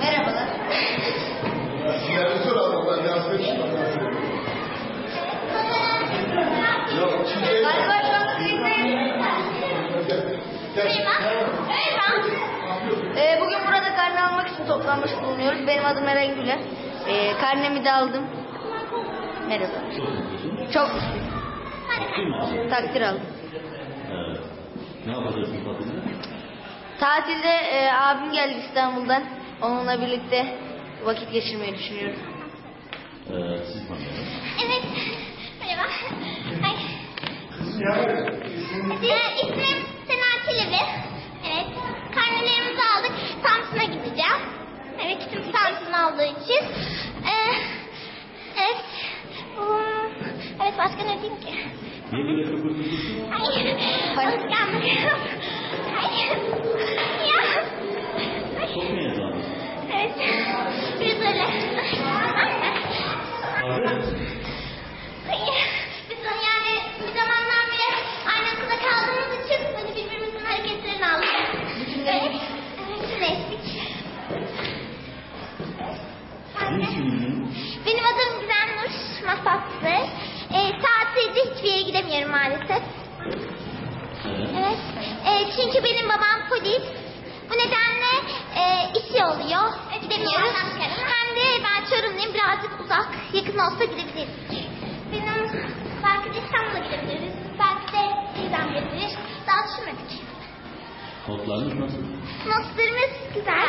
Merhabalar. Yani soralım ben yazmış Yok, şimdi Galiba şu anda kayıttayız. Ee, bugün burada karne almak için toplanmış bulunuyoruz. Benim adım Eren Güler. Ee, karnemi de aldım. Merhaba. Çok takdir aldım. Ne yapacaksın tatilde? Tatilde e, abim geldi İstanbul'dan. Onunla birlikte vakit geçirmeyi düşünüyorum. Ee, siz tanıyalım. Evet. Merhaba. Ay. Ee, ismim Sena Çelebi. Evet. Karnelerimizi aldık. Samsun'a gideceğim. Evet, isim Samsun olduğu için. Ee, evet. Hmm, evet, başka ne diyeyim ki? Niye böyle kıpırdıyorsun? Hayır. Alışkanlık. Hayır. Ya. Ay. Çok mu heyecanlı? Evet. Biraz öyle. Kahve? Hayır. Biz yani bir zamandan beri aynı okulda kaldığımız için böyle birbirimizin hareketlerini aldık. Evet. Evet. Sürekli. Ne ismin Benim adım Gizem Nur Masatlı. Ee, tatilde hiçbir yere gidemiyorum maalesef. Evet. Ee, çünkü benim babam polis. Bu nedenle e, işi oluyor. Gidemiyoruz. Hem de ben Çorumluyum birazcık uzak. Yakın olsa gidebiliriz. Benim belki de İstanbul'a gidebiliriz. Belki de teyzem gelebilir. Daha düşünmedik. Notlarınız nasıl? Notlarımız güzel.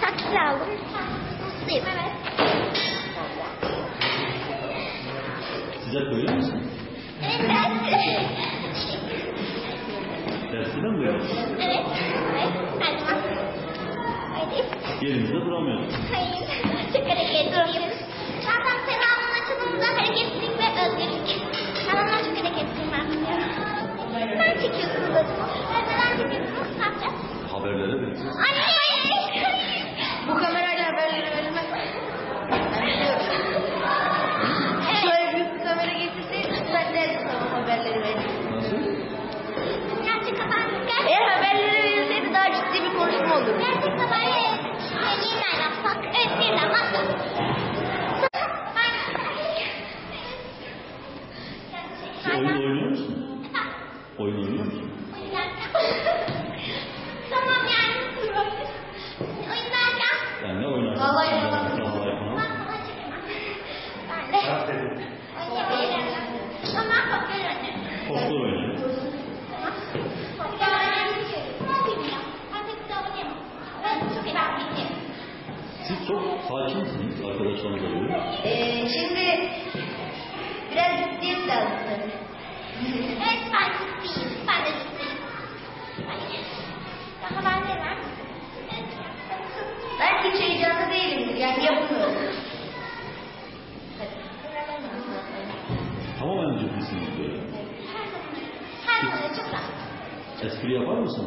Takdir aldım. Mutluyum evet. Size böyle misin? Evet. Dersine mi? Evet. Evet. Her zaman. Öyle. Yerimizde duramıyoruz. Hayır. Çok hareketliyim. Zaten Seda'nın açılımında hareketlilik Siz oyun oynuyor musun? Oyun oynuyor musun? tamam yani. Oyun derken. Yani ne oynarsın? Vallahi yalan. Vallahi falan. Ben de. Oynayabilirim. Ama çok öğrendim. Toplu oynayın. Siz çok sakinsiniz. Arkadaşlarınız da böyle. Ee, şimdi biraz ciddiyet lazım bir şey uydurmuşlar.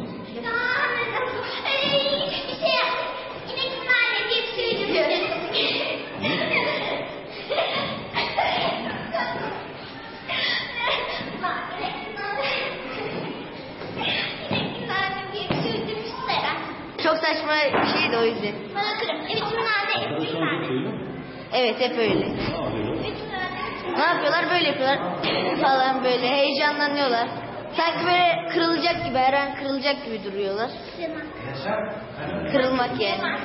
Çok saçma bir şeydi o yüzden. Ben okurum. Evet bunlarla. Arkadaşlarınız hep öyle mi? Evet hep öyle. Ne yapıyorlar? Ne yapıyorlar? Böyle yapıyorlar. Falan böyle heyecanlanıyorlar. Sanki böyle kırılacak gibi, her an kırılacak gibi duruyorlar. Kırılmak yani.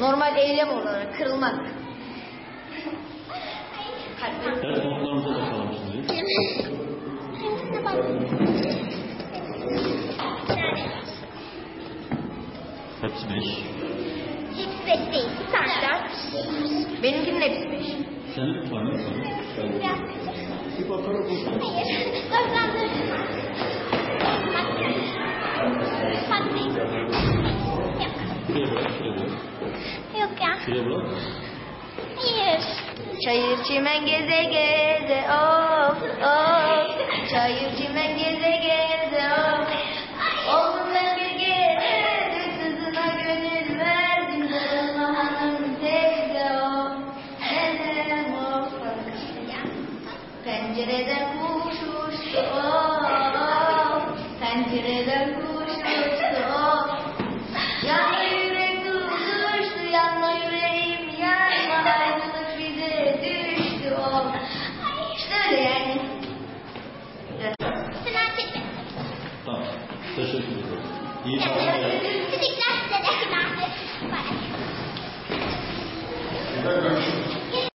Normal eylem olarak kırılmak. Ders notlarınıza bakalım şimdi. Hepsi beş. hiç beş değil. Bir tane dört. Benimkinin hepsi tanın. Biraz Bir bakalım bu. Hayır. Gözden dur. Bak. Bak değil. Yok. Şuraya bırak, şuraya bırak. Yok ya. Şuraya bırak. Hayır. Çayır çimen geze geze of of Çayır çimen Pencereden kuşuştu o, pencereden kuşuştu o. Yanma yürek duruştu, yanma yüreğim yanma, ayrılık bize düştü o. İşte öyle yani. Sınav çekme. Tamam, teşekkür ederim. İyi çalışmalar. Teşekkürler size de. Teşekkürler.